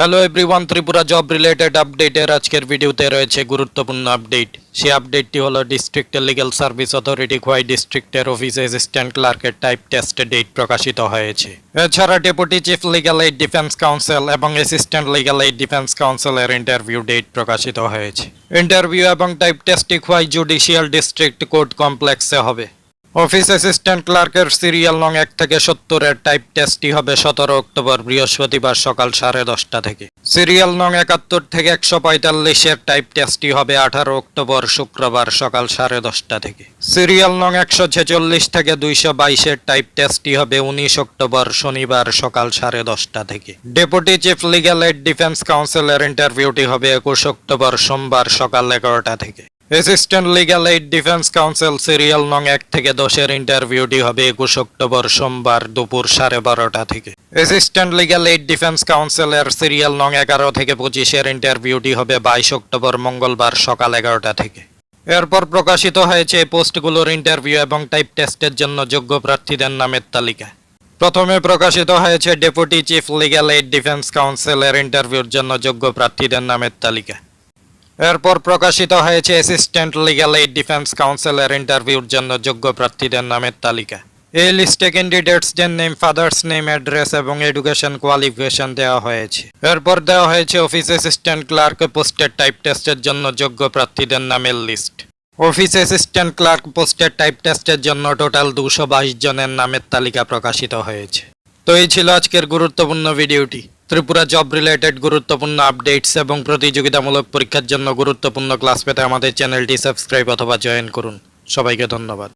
Hello everyone Tripura job related আপডেটের আজকের ভিডিওতে রয়েছে গুরুত্বপূর্ণ আপডেট সেই আপডেটটি হলো ডিস্ট্রিক্টের লিগ্যাল সার্ভিস অথরিটি খোয়াই ডিস্ট্রিক্টের অফিস অ্যাসিস্ট্যান্ট ক্লার্কের টাইপ টেস্টে ডেট প্রকাশিত হয়েছে। এছাড়া deputy chief legal aid defence council এবং অ্যাসিস্ট্যান্ট লিগ্যাল এইড ডিফেন্স কাউন্সিলের ইন্টারভিউ ডেট প্রকাশিত হয়েছে। ইন্টারভিউ এবং টাইপ টেস্টটি খোয়াই জুডিশিয়াল ডিস্ট্রিক্ট কোর্ট কমপ্লেক্সে হবে। অফিস অ্যাসিস্ট্যান্ট ক্লার্কের সিরিয়াল নং এক থেকে সত্তরের টাইপ টেস্টটি হবে সতেরো অক্টোবর বৃহস্পতিবার সকাল সাড়ে দশটা থেকে। সিরিয়াল নং একাত্তর থেকে একশো পঁয়তাল্লিশের টাইপ টেস্টটি হবে আঠারো অক্টোবর শুক্রবার সকাল সাড়ে দশটা থেকে। সিরিয়াল নং একশো ছেচল্লিশ থেকে দুইশো বাইশের টাইপ টেস্টটি হবে উনিশ অক্টোবর শনিবার সকাল সাড়ে দশটা থেকে। Deputy chief legal aid defence কাউন্সিলের ইন্টারভিউটি হবে একুশ অক্টোবর সোমবার সকাল এগারোটা থেকে। Assistant legal aid defence council serial নং এক থেকে দশের ইন্টারভিউটি হবে একুশ অক্টোবর সোমবার দুপুর সাড়ে বারোটা থেকে। অ্যাসিস্ট্যান্ট লিগ্যাল এইড ডিফেন্স কাউন্সিলের সিরিয়াল নং এগারো থেকে পঁচিশের ইন্টারভিউটি হবে বাইশ অক্টোবর মঙ্গলবার সকাল এগারোটা থেকে। এরপর প্রকাশিত হয়েছে পোস্টগুলোর ইন্টারভিউ এবং টাইপ টেস্টের জন্য যোগ্য প্রার্থীদের নামের তালিকা। প্রথমে প্রকাশিত হয়েছে deputy chief legal aid defence কাউন্সিলের ইন্টারভিউর জন্য যোগ্য প্রার্থীদের নামের তালিকা। এরপর প্রকাশিত হয়েছে অ্যাসিস্ট্যান্ট লিগ্যাল এইড ডিফেন্স কাউন্সিলের ইন্টারভিউর জন্য যোগ্য প্রার্থীদের নামের তালিকা। এই লিস্টে ক্যান্ডিডেটসদের নেম ফাদার্স নেম অ্যাড্রেস এবং এডুকেশন কোয়ালিফিকেশন দেওয়া হয়েছে। এরপর দেওয়া হয়েছে অফিস অ্যাসিস্ট্যান্ট ক্লার্ক পোস্টের টাইপ টেস্টের জন্য যোগ্য প্রার্থীদের নামের লিস্ট অফিস অ্যাসিস্ট্যান্ট ক্লার্ক পোস্টের টাইপ টেস্টের জন্য টোটাল দুশো বাইশ জনের নামের তালিকা প্রকাশিত হয়েছে। তো এই ছিল আজকের গুরুত্বপূর্ণ ভিডিওটি। ত্রিপুরা জব রিলেটেড গুরুত্বপূর্ণ আপডেটস এবং প্রতিযোগিতামূলক পরীক্ষার জন্য গুরুত্বপূর্ণ ক্লাস পেতে আমাদের চ্যানেলটি সাবস্ক্রাইব অথবা জয়েন করুন। সবাইকে ধন্যবাদ।